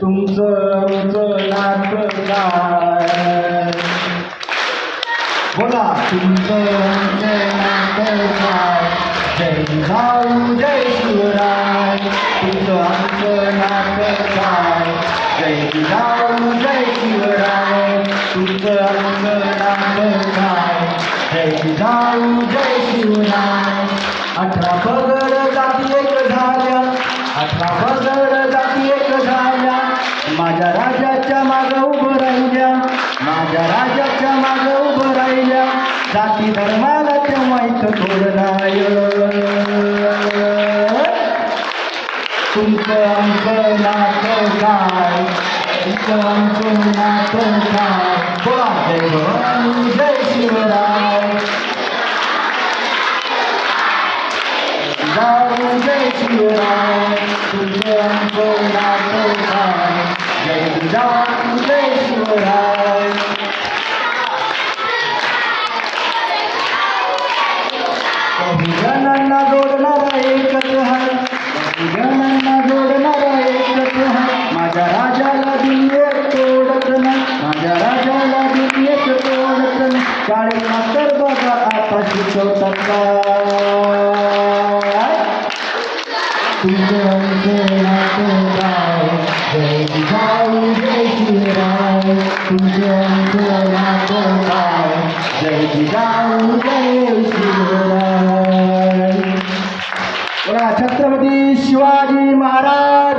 तुमचं आमचं बोला. तुमचं आमचं जय भाऊ जय शिवराय. तुमचं आमचं नातं जय भाऊ जय शिवराय. तुमचं आमचं नातं जय भाऊ जय शिवराय. अठरा पगड जाती एक झाल्या. अठरा पगड जाती एक झाल्या. माझ्या राजाच्या माग उभं राहिल्या. माझ्या राजाच्या माग उभं राहिल्या. जाती धर्माला तेव्हा इथं थोडं नाही. तुमचं आमचं नातं काय? तुमचं आमचं नातं काय? बोला जय जाऊ जय शिवराय तुझं जय जाऊ जय शिवराय जणांना जोडणारा एकच आहे जणांना जोडणारा एकच आहे माझ्या राजाला दुनियेत तोडत नाही माझ्या राजाला तोडत नाही बघा आता शिकवतात जय जिजाऊ जय शिवराय तुझं आमचं नातं जय जिजाऊ जय शिवराय छत्रपती शिवाजी महाराज